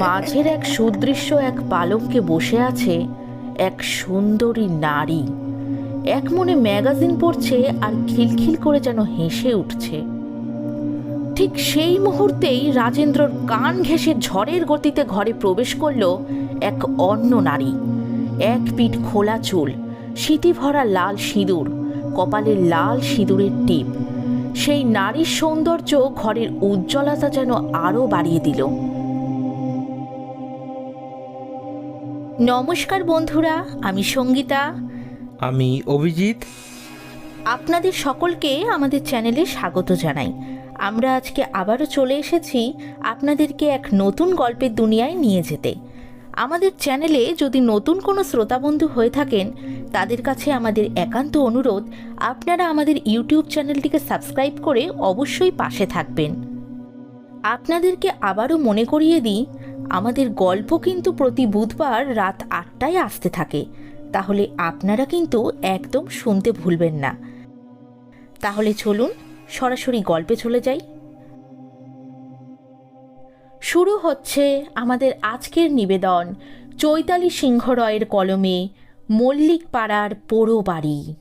মাঝের এক সুদৃশ্য এক পালঙ্কে বসে আছে এক সুন্দরী নারী। এক মনে ম্যাগাজিন পড়ছে আর খিলখিল করে যেন হেসে উঠছে। ঠিক সেই মুহূর্তেই রাজেন্দ্রর কান ঘেঁষে ঝড়ের গতিতে ঘরে প্রবেশ করল এক অন্য নারী। এক পিঠ খোলা চুল স্মৃতি ভরা লাল সিঁদুর, কপালে লাল সিঁদুরের টিপ। সেই নারীর সৌন্দর্য ঘরের উজ্জ্বলতা যেন আরও বাড়িয়ে দিল। নমস্কার বন্ধুরা আমি সঙ্গীতা। আমি অভিজিৎ। আপনাদের সকলকে আমাদের চ্যানেলে স্বাগত জানাই। আমরা আজকে আবারও চলে এসেছি আপনাদেরকে এক নতুন গল্পের দুনিয়ায় নিয়ে যেতে। আমাদের চ্যানেলে যদি নতুন কোনো শ্রোতাবন্ধু হয়ে থাকেন তাদের কাছে আমাদের একান্ত অনুরোধ আপনারা আমাদের ইউটিউব চ্যানেলটিকে সাবস্ক্রাইব করে অবশ্যই পাশে থাকবেন। আপনাদেরকে আবারও মনে করিয়ে দিই আমাদের গল্প কিন্তু প্রতি বুধবার রাত আটটায় আসতে থাকে। তাহলে আপনারা কিন্তু একদম শুনতে ভুলবেন না। তাহলে চলুন, সরাসরি গল্পে চলে যাই। শুরু হচ্ছে আমাদের আজকের নিবেদন চৈতালি সিংহ রয়ের কলমে মল্লিক পাড়ার পোড়ো বাড়ি।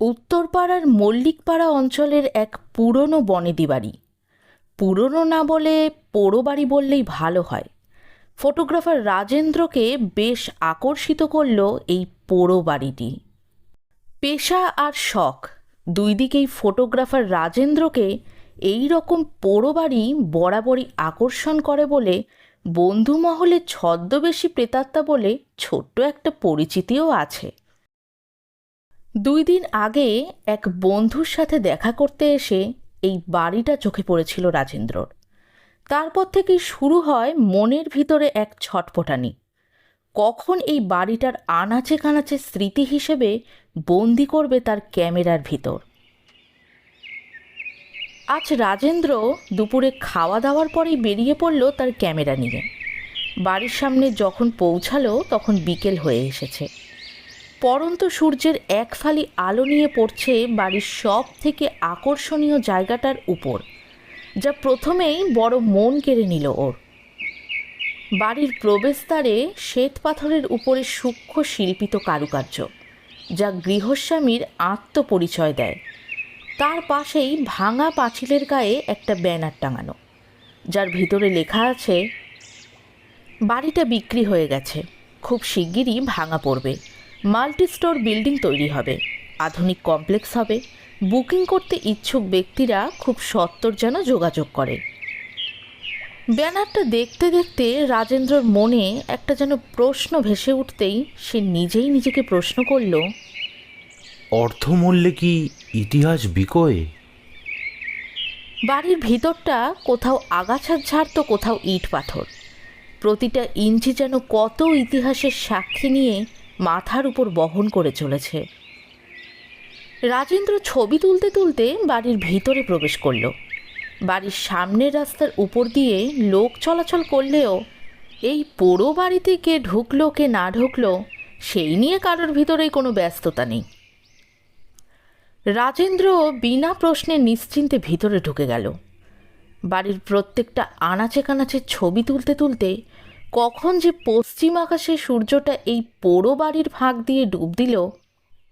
উত্তরপাড়ার মল্লিকপাড়া অঞ্চলের এক পুরনো বনেদি বাড়ি পুরনো না বলে পোড়ো বাড়ি বললেই ভালো হয়। ফটোগ্রাফার রাজেন্দ্রকে বেশ আকর্ষিত করল এই পোড়ো বাড়িটি। পেশা আর শখ, দুই দিকেই ফটোগ্রাফার রাজেন্দ্রকে এই রকম পোড়ো বাড়ি বরাবরই আকর্ষণ করে বলে বন্ধু মহলে ছদ্মবেশী প্রেতাত্মা বলে ছোট্ট একটা পরিচিতিও আছে। দুই দিন আগে এক বন্ধুর সাথে দেখা করতে এসে এই বাড়িটা চোখে পড়েছিল রাজেন্দ্রর। তারপর থেকেই শুরু হয় মনের ভিতরে এক ছটপটানি কখন এই বাড়িটার আনাচে কানাচে স্মৃতি হিসেবে বন্দি করবে তার ক্যামেরার ভিতর। আজ রাজেন্দ্র দুপুরে খাওয়া দাওয়ার পরেই বেরিয়ে পড়ল তার ক্যামেরা নিয়ে। বাড়ির সামনে যখন পৌঁছালো তখন বিকেল হয়ে এসেছে। পরন্ত সূর্যের এক ফালি আলো নিয়ে পড়ছে বাড়ির সব থেকে আকর্ষণীয় জায়গাটার উপর, যা প্রথমেই বড় মন কেড়ে নিল ওর। বাড়ির প্রবেশদ্বারে শ্বেত পাথরের উপরে সূক্ষ্ম শিল্পিত কারুকার্য, যা গৃহস্বামীর আত্মপরিচয় দেয়। তার পাশেই ভাঙা পাঁচিলের গায়ে একটা ব্যানার টাঙানো, যার ভিতরে লেখা আছে, বাড়িটা বিক্রি হয়ে গেছে, খুব শিগগিরই ভাঙা পড়বে। মাল্টি স্টোর বিল্ডিং তৈরি হবে। আধুনিক কমপ্লেক্স হবে। বুকিং করতে ইচ্ছুক ব্যক্তিরা খুব সত্তর যেন যোগাযোগ করে। ব্যানারটা দেখতে দেখতে রাজেন্দ্রর মনে একটা যেন প্রশ্ন ভেসে উঠতেই সে নিজেই নিজেকে প্রশ্ন করল অর্থমূল্যে কি ইতিহাস বিকোয়? বাড়ির ভিতরটা কোথাও আগাছার ঝাড় তো কোথাও ইট পাথর। প্রতিটা ইঞ্চি যেন কত ইতিহাসের সাক্ষী নিয়ে মাথার উপর বহন করে চলেছে। রাজেন্দ্র ছবি তুলতে তুলতে বাড়ির ভিতরে প্রবেশ করল। বাড়ির সামনের রাস্তার উপর দিয়ে লোক চলাচল করলেও এই পোড়ো বাড়িতে কে ঢুকলো, কে না ঢুকলো, সেই নিয়ে কারোর ভিতরেই কোনো ব্যস্ততা নেই। রাজেন্দ্র বিনা প্রশ্নে নিশ্চিন্তে ভিতরে ঢুকে গেল। বাড়ির প্রত্যেকটা আনাচে কানাচে ছবি তুলতে তুলতে কখন যে পশ্চিম আকাশে সূর্যটা এই পোড়ো বাড়ির ফাঁক দিয়ে ডুব দিল,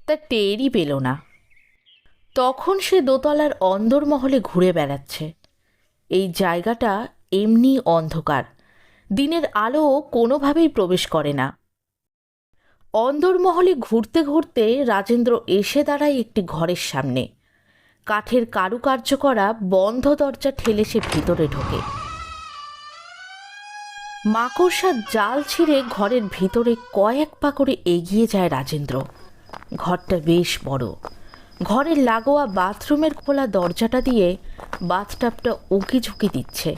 তা টেরই পেল না। তখন সে দোতলার অন্দরমহলে ঘুরে বেড়াচ্ছে। এই জায়গাটা এমনি অন্ধকার, দিনের আলো কোনোভাবেই প্রবেশ করে না। অন্দরমহলে ঘুরতে ঘুরতে রাজেন্দ্র এসে দাঁড়ায় একটি ঘরের সামনে। কাঠের কারুকার্য করা বন্ধ দরজা ঠেলে সে ভিতরে ঢোকে। মাকড়সার জাল ছিঁড়ে ঘরের ভিতরে কয়েক পা করে এগিয়ে যায় রাজেন্দ্র। ঘরটা বেশ বড়। ঘরের লাগোয়া বাথরুমের খোলা দরজাটা দিয়ে বাথটাবটা উকি ঝুঁকি দিচ্ছে।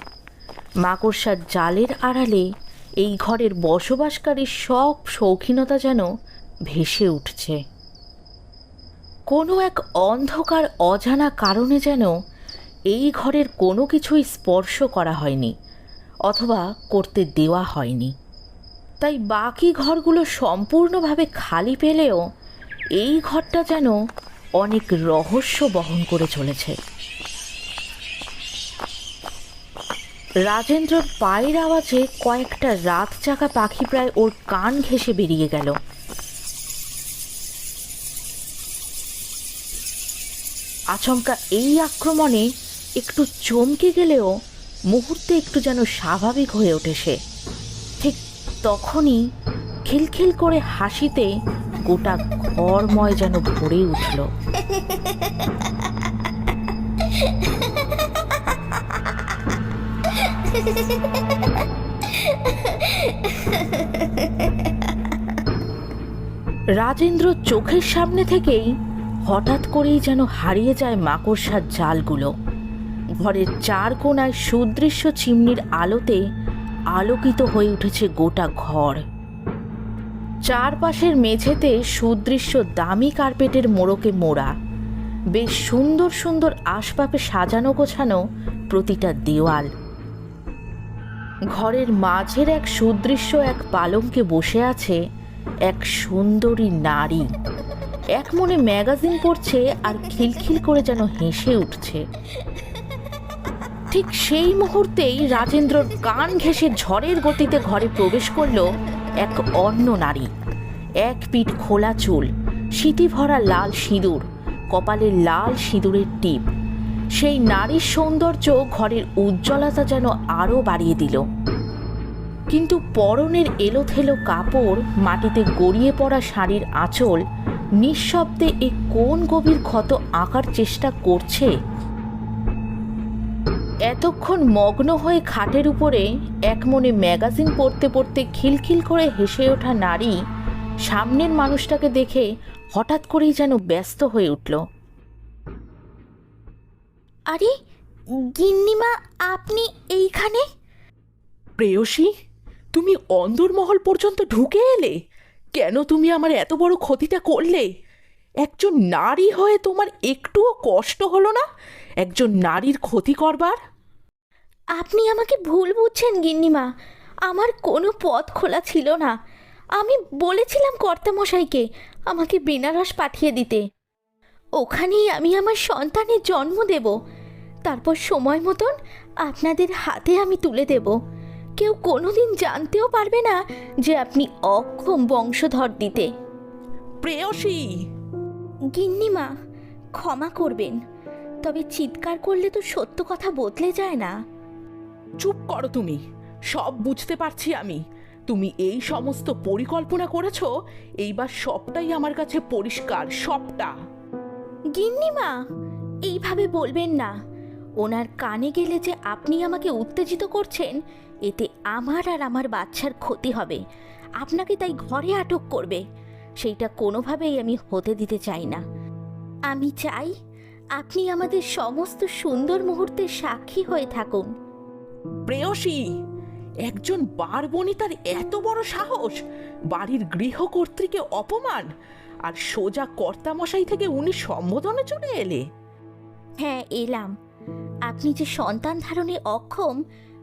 মাকড়সার জালের আড়ালে এই ঘরের বসবাসকারী সব শৌখিনতা যেন ভেসে উঠছে। কোনো এক অন্ধকার, অজানা কারণে যেন এই ঘরের কোনো কিছুই স্পর্শ করা হয়নি। অথবা করতে দেওয়া হয়নি। তাই বাকি ঘরগুলো সম্পূর্ণভাবে খালি পেলেও এই ঘরটা যেন অনেক রহস্য বহন করে চলেছে। রাজেন্দ্রর পায়ের আওয়াজে কয়েকটা রাত চাকা পাখি প্রায় ওর কান ঘেঁষে বেরিয়ে গেল। আচমকা এই আক্রমণে একটু চমকে গেলেও মুহূর্তে একটু যেন স্বাভাবিক হয়ে ওঠে সে। ঠিক তখনই খিলখিল করে হাসিতে গোটা ঘরময় যেন ভরে উঠল। রাজেন্দ্র চোখের সামনে থেকেই হঠাৎ করেই যেন হারিয়ে যায় মাকড়সার জালগুলো। ঘরের চার কোণায় সুদৃশ্য চিমনির আলোতে আলোকিত হয়ে উঠেছে গোটা ঘর। চারপাশের মেঝেতে সুদৃশ্য দামি কার্পেটের মোড়কে মোড়া। বেশ সুন্দর সুন্দর আসবাবে সাজানো গোছানো প্রতিটা দেওয়াল। ঘরের মাঝের এক সুদৃশ্য এক পালঙ্কে বসে আছে এক সুন্দরী নারী। এক মনে ম্যাগাজিন পড়ছে আর খিলখিল করে যেন হেসে উঠছে। ঠিক সেই মুহূর্তেই রাজেন্দ্রর কান ঘেঁষে ঝড়ের গতিতে ঘরে প্রবেশ করল এক অন্য নারী। এক পিঠ খোলা চুল, সিটি ভরা লাল সিঁদুর, কপালে লাল সিঁদুরের টিপ। সেই নারীর সৌন্দর্য ঘরের উজ্জ্বলতা যেন আরও বাড়িয়ে দিল। কিন্তু পরনের এলোথেলো কাপড়, মাটিতে গড়িয়ে পড়া শাড়ির আঁচল, নিঃশব্দে এ কোন গভীর ক্ষত আঁকার চেষ্টা করছে? এতক্ষণ মগ্ন হয়ে খাটের উপরে এক মনে ম্যাগাজিন পড়তে পড়তে খিলখিল করে হেসে ওঠা নারী সামনের মানুষটাকে দেখে হঠাৎ করেই যেন ব্যস্ত হয়ে উঠল। আরে গিন্নিমা আপনি এইখানে? প্রেয়সী তুমি অন্দরমহল পর্যন্ত ঢুকে এলে? কেন তুমি আমার এত বড় ক্ষতিটা করলে? একজন নারী হয়ে তোমার একটুও কষ্ট হলো না? একজন নারীর ক্ষতি করবার? আপনি আমাকে ভুল বুঝছেন গিন্নিমা। আমার কোনো পথ খোলা ছিল না। আমি বলেছিলাম কর্তামশাইকে আমাকে বেনারস পাঠিয়ে দিতে। ওখানেই আমি আমার সন্তানের জন্ম দেব। তারপর সময় মতন আপনাদের হাতে আমি তুলে দেব। কেউ কোনোদিন জানতেও পারবে না যে আপনি অক্ষম বংশধর দিতে। প্রেয়সী! গিন্নিমা ক্ষমা করবেন। তবে চিৎকার করলে তো সত্য কথা বদলে যায় না। চুপ করো তুমি সব বুঝতে পারছি আমি। তুমি এই সমস্ত পরিকল্পনা করেছ এইবার সবটাই আমার কাছে পরিষ্কার সবটা। গিন্নিমা এইভাবে বলবেন না। ওনার কানে গেলে যে আপনি আমাকে উত্তেজিত করছেন এতে আমার আর আমার বাচ্চার ক্ষতি হবে। আপনাকে তাই ঘরে আটক করবে। সেইটা কোনোভাবেই আমি হতে দিতে চাই না। আমি চাই আপনি আমাদের সমস্ত সুন্দর মুহূর্তের সাক্ষী হয়ে থাকুন। প্রেয়সী একজন বারবনিতার এত বড় সাহস। বাড়ির গৃহকর্ত্রীকে অপমান আর সোজা কর্তামশাই থেকে উনি সম্বোধনে চলে এলে। হ্যাঁ এলাম। আপনি যে সন্তান ধারণে অক্ষম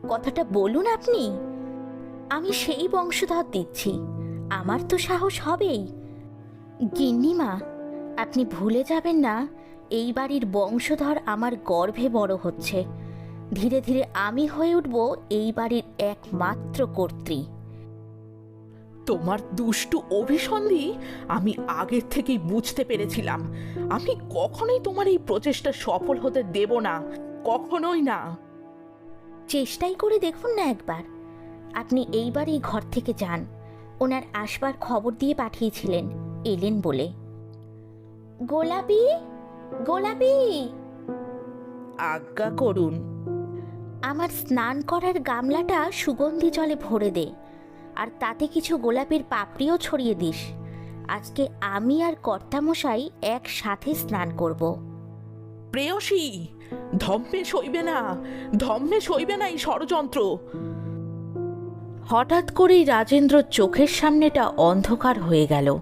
কথাটা বলুন আপনি। আমি সেই বংশধর দিচ্ছি। আমার তো সাহস হবেই। গিন্নিমা আপনি ভুলে যাবেন না এই বাড়ির বংশধর আমার গর্ভে বড় হচ্ছে। ধীরে ধীরে আমি হয়ে উঠব এই বাড়ির একমাত্র কর্ত্রী। তোমার দুষ্টু অভিসন্ধি আমি আগের থেকেই বুঝতে পেরেছিলাম। আমি কখনোই তোমার এই প্রচেষ্টা সফল হতে দেব না কখনোই না। চেষ্টাই করে দেখুন না একবার। আপনি এইবারই ঘর থেকে যান। ওনার আসবার খবর দিয়ে পাঠিয়েছিলেন। এলেন বলে গোলাপি গোলাপি! আজ্ঞা করুন। আমার স্নান করার গামলাটা সুগন্ধি জলে ভরে দে আর তাতে কিছু গোলাপের পাপড়িও ছড়িয়ে দিস। আজকে আমি আর কর্তামশাই একসাথে স্নান করব। প্রেয়সী ধম্মে সইবে না ধম্মে সইবে না এই ষড়যন্ত্র। হঠাৎ করেই রাজেন্দ্র চোখের সামনেটা অন্ধকার হয়ে গেল।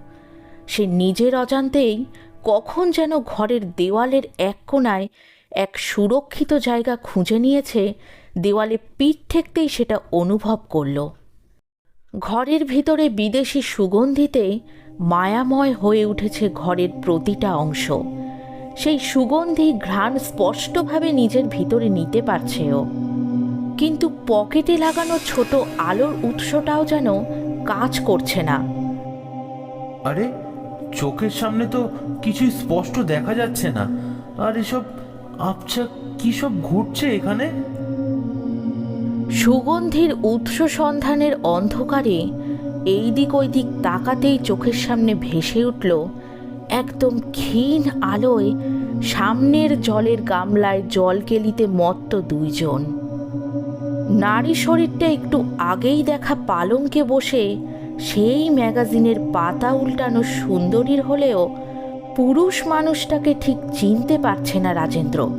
সে নিজের অজান্তেই কখন যেন ঘরের দেওয়ালের এক কোণায় এক সুরক্ষিত জায়গা খুঁজে নিয়েছে, দেওয়ালে পিঠ ঠেকতেই সেটা অনুভব করল। ঘরের ভিতরে বিদেশি সুগন্ধিতে মায়াময় হয়ে উঠেছে ঘরের প্রতিটা অংশ। সেই সুগন্ধি ঘ্রাণ স্পষ্টভাবে নিজের ভিতরে নিতে পারছে ও কিন্তু পকেটে লাগানো ছোট আলোর উৎসটাও যেন কাজ করছে না। আরে চোখের সামনে তো কিছুই স্পষ্ট দেখা যাচ্ছে না। আর এসব আবছা কি সব ঘটছে এখানে? সুগন্ধির উৎস সন্ধানের অন্ধকারে এই দিক ওই দিক তাকাতেই চোখের সামনে ভেসে উঠল একদম ক্ষীণ আলোয় সামনের জলের গামলায় জল কেলিতে মত্ত দুইজন। নারী শরীরটা একটু আগেই দেখা পালঙ্কে বসে সেই ম্যাগাজিনের পাতা উল্টানো সুন্দরীর হলেও পুরুষ মানুষটাকে ঠিক চিনতে পারছে না রাজেন্দ্র।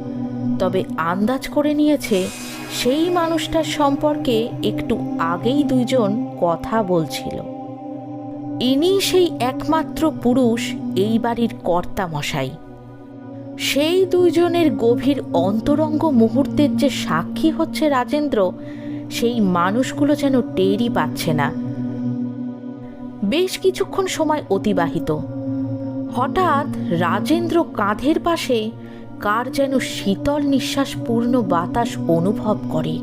তবে আন্দাজ করে নিয়েছে সেই মানুষটার সম্পর্কে একটু আগেই দুইজন কথা বলছিল। ইনি সেই একমাত্র পুরুষ এই বাড়ির কর্তা মশাই সেই দুইজনের গভীর অন্তরঙ্গ মুহূর্তের যে সাক্ষী হচ্ছে রাজেন্দ্র, সেই মানুষগুলো যেন টেরই পাচ্ছে না। বেশ কিছুক্ষণ সময় অতিবাহিত। হঠাৎ রাজেন্দ্র কাঁধের পাশে কার যেন শীতল নিঃশ্বাসপূর্ণ বাতাস অনুভব করে।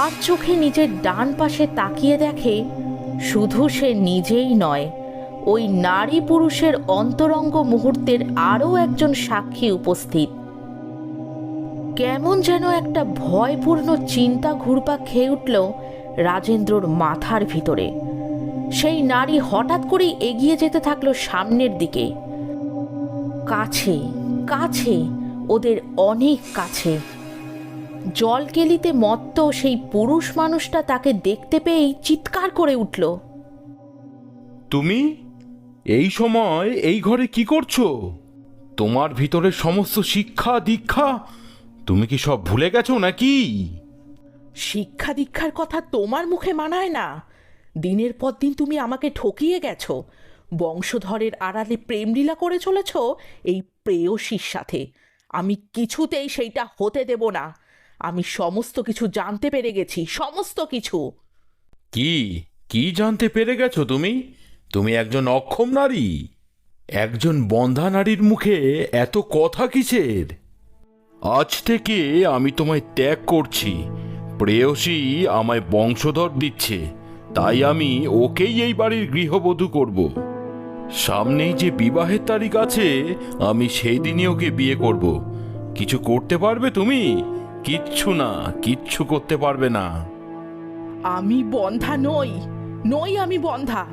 আর চোখে নিজের ডান পাশে তাকিয়ে দেখে শুধু সে নিজেই নয়, ওই নারী পুরুষের অন্তরঙ্গ মুহূর্তের আরও একজন সাক্ষী উপস্থিত। কেমন যেন একটা ভয়পূর্ণ চিন্তা ঘুরপাক খেয়ে উঠল রাজেন্দ্রর মাথার ভিতরে। সেই নারী হঠাৎ করেই এগিয়ে যেতে থাকল সামনের দিকে। কাছে কাছে ওদের অনেক কাছে। জলকেলিতে মত্ত সেই পুরুষ মানুষটা তাকে দেখতে পেয়েই চিৎকার করে উঠল। তুমি? এই সময় এই ঘরে কি করছ? তোমার ভিতরে সমস্ত শিক্ষা দীক্ষা? তুমি কি সব ভুলে গেছো নাকি? শিক্ষা দীক্ষার কথা তোমার মুখে মানায় না। দিনের পর দিন তুমি আমাকে ঠকিয়ে গেছো। বংশধরের আড়ালে প্রেমলীলা করে চলেছ এই প্রেয়সীর সাথে। আমি কিছুতেই সেইটা হতে দেব না। আমি সমস্ত কিছু জানতে পেরে গেছি, সমস্ত কিছু। কি? কি জানতে পেরে গেছো তুমি? তুমি একজন অক্ষম নারী। একজন বন্ধা নারীর মুখে এত কথা কিসের? আজ থেকে আমি তোমায় ত্যাগ করছি। প্রেয়সী আমায় বংশধর দিচ্ছে। তাই আমি ওকেই এই বাড়ির গৃহবধূ করব। সামনেই যে বিবাহের তারিখ আছে, আমি সেই দিনই ওকে বিয়ে করব। কিছু করতে পারবে তুমি? কিচ্ছু না, কিচ্ছু করতে পারবে না। আমি বন্ধা নই নই আমি বন্ধা।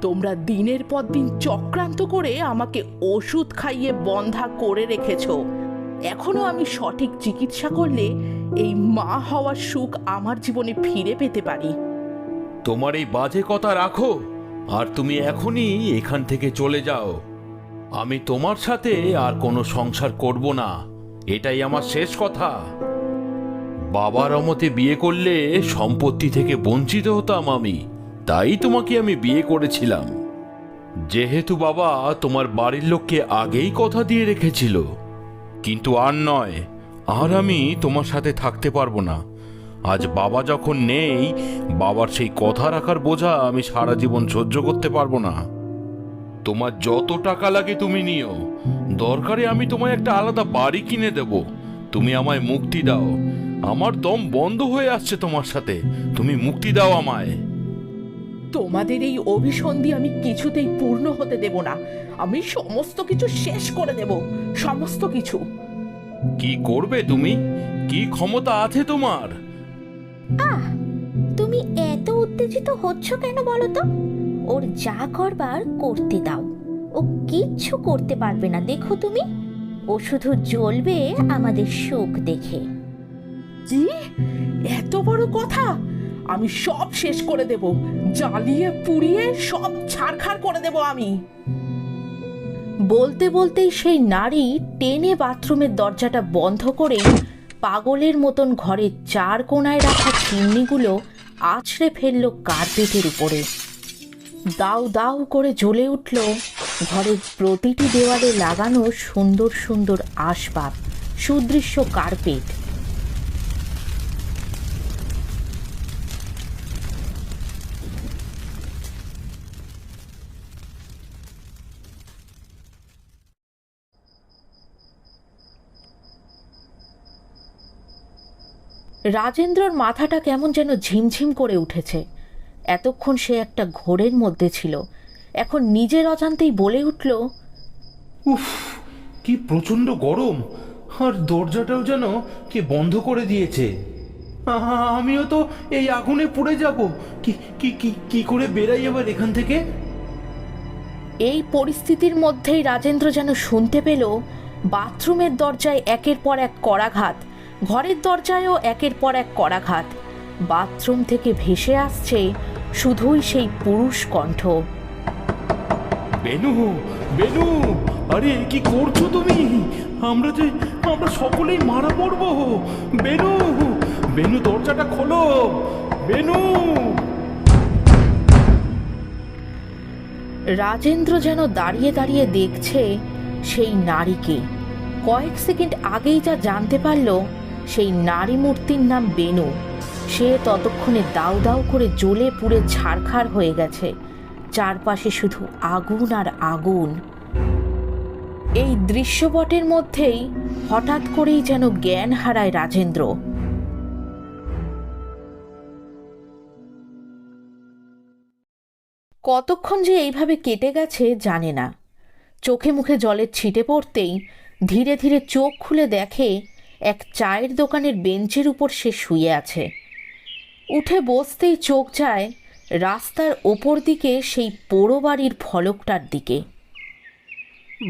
তোমরা দিনের পর দিন চক্রান্ত করে আমাকে ওষুধ খাইয়ে বন্ধা করে রেখেছ। এখনও আমি সঠিক চিকিৎসা করলে এই মা হওয়ার সুখ আমার জীবনে ফিরে পেতে পারি। তোমার এই বাজে কথা রাখো, আর তুমি এখনই এখান থেকে চলে যাও। আমি তোমার সাথে আর কোনো সংসার করব না, এটাই আমার শেষ কথা। বাবার অমতে বিয়ে করলে সম্পত্তি থেকে বঞ্চিত হতাম আমি, তাই তোমাকে আমি বিয়ে করেছিলাম। যেহেতু বাবা তোমার বাড়ির লোককে আগেই কথা দিয়ে রেখেছিল, কিন্তু আর নয়, আর আমি তোমার সাথে থাকতে পারব না। আজ বাবা যখন নেই বাবার সেই কথা রাখার বোঝা আমি সারা জীবন সহ্য করতে পারব না। তোমার যত টাকা লাগে তুমি নিও। দরকারে আমি তোমায় একটা আলাদা বাড়ি কিনে দেব। তুমি আমায় মুক্তি দাও। আমার দম বন্ধ হয়ে আসছে তোমার সাথে। তুমি মুক্তি দাও আমায়। তোমাদের এই অভিসন্ধি আমি কিছুতেই পূর্ণ হতে দেব না। আমি সমস্ত কিছু শেষ করে দেব। সমস্ত কিছু। কি করবে তুমি? কি ক্ষমতা আছে তোমার? আহ, তুমি এত উত্তেজিত হচ্ছ কেন বলো তো? ওর যা করবার করতে দাও। ও কিচ্ছু করতে পারবে না, দেখো তুমি। ও শুধু জ্বলবে আমাদের সুখ দেখে। কি? এত বড় কথা? আমি সব শেষ করে দেব। জ্বালিয়ে পুড়িয়ে সব ছাড়খাড় করে দেব আমি। বলতে বলতেই সেই নারী টেনে বাথরুমের দরজাটা বন্ধ করে পাগলের মতন ঘরের চার কোনায় রাখা চিমনিগুলো আছড়ে ফেলল কার্পেটের উপরে। দাউ দাউ করে জ্বলে উঠল ঘরের প্রতিটি দেওয়ালে লাগানো সুন্দর সুন্দর আসবাব, সুদৃশ্য কার্পেট। রাজেন্দ্রর মাথাটা কেমন যেন ঝিমঝিম করে উঠেছে। এতক্ষণ সে একটা ঘোরের মধ্যে ছিল। এখন নিজের অজান্তেই বলে উঠল উফ কি প্রচণ্ড গরম। আর দরজাটাও যেন কে বন্ধ করে দিয়েছে। আমিও তো এই আগুনে পুড়ে যাব। কি কি কি কি করে বেরাই এবার এখান থেকে? এই পরিস্থিতির মধ্যেই রাজেন্দ্র যেন শুনতে পেল বাথরুমের দরজায় একের পর এক করাঘাত ঘরের দরজায়ও একের পর এক করাঘাত বাথরুম থেকে ভেসে আসছে শুধুই সেই পুরুষ কণ্ঠ। বেনু বেনু আরে কি করছ তুমি? আমরা যে আমরা সকলেই মারা পড়ব বেনু বেনু দরজাটা খোলো। বেনু! রাজেন্দ্র যেন দাঁড়িয়ে দাঁড়িয়ে দেখছে সেই নারীকে। কয়েক সেকেন্ড আগেই যা জানতে পারল সেই নারী মূর্তির নাম বেনু। সে ততক্ষণে দাউ দাউ করে জ্বলে পুড়ে ছারখার হয়ে গেছে। চারপাশে শুধু আগুন আর আগুন। এই দৃশ্যপটের মধ্যেই হঠাৎ করেই যেন জ্ঞান হারায় রাজেন্দ্র। কতক্ষণ যে এইভাবে কেটে গেছে জানে না। চোখে মুখে জলের ছিটে পড়তেই ধীরে ধীরে চোখ খুলে দেখে এক চায়ের দোকানের বেঞ্চের উপর সে শুয়ে আছে। উঠে বসতেই চোখ যায় রাস্তার ওপর দিকে সেই পোড়ো বাড়ির ফলকটার দিকে।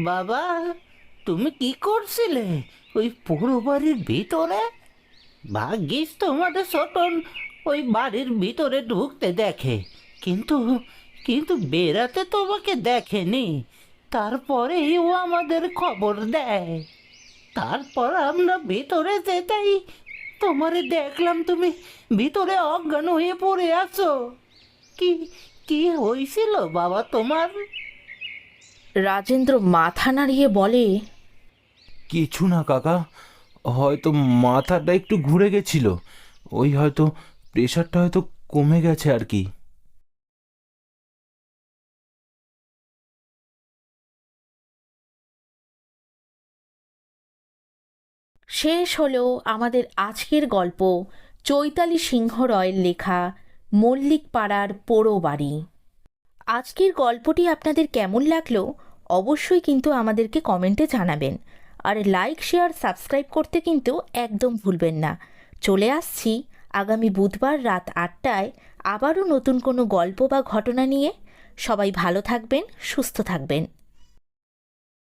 বাবা, তুমি কি করছিলে ওই পুরো বাড়ির ভিতরে? ভাগ্যিস তোমাদের সটন ওই বাড়ির ভিতরে ঢুকতে দেখে। কিন্তু কিন্তু বেরাতে তোমাকে দেখেনি। তারপরেই ও আমাদের খবর দেয়। তারপর আমরা ভিতরে যেতেই তোমারে দেখলাম তুমি ভিতরে অজ্ঞান হয়ে পড়ে আছো। কি কি হয়েছিল বাবা তোমার? রাজেন্দ্র মাথা নাড়িয়ে বলে কিছু না কাকা হয়তো মাথাটা একটু ঘুরে গেছিল। ওই হয়তো প্রেশারটা হয়তো কমে গেছে আর কি। শেষ হলো আমাদের আজকের গল্প, চৈতালি সিংহ রয়ের লেখা মল্লিক পাড়ার পোড়ো বাড়ি। আজকের গল্পটি আপনাদের কেমন লাগল অবশ্যই কিন্তু আমাদেরকে কমেন্টে জানাবেন। আর লাইক, শেয়ার, সাবস্ক্রাইব করতে কিন্তু একদম ভুলবেন না। চলে আসছি আগামী বুধবার রাত আটটায় আবারও নতুন কোনো গল্প বা ঘটনা নিয়ে। সবাই ভালো থাকবেন, সুস্থ থাকবেন।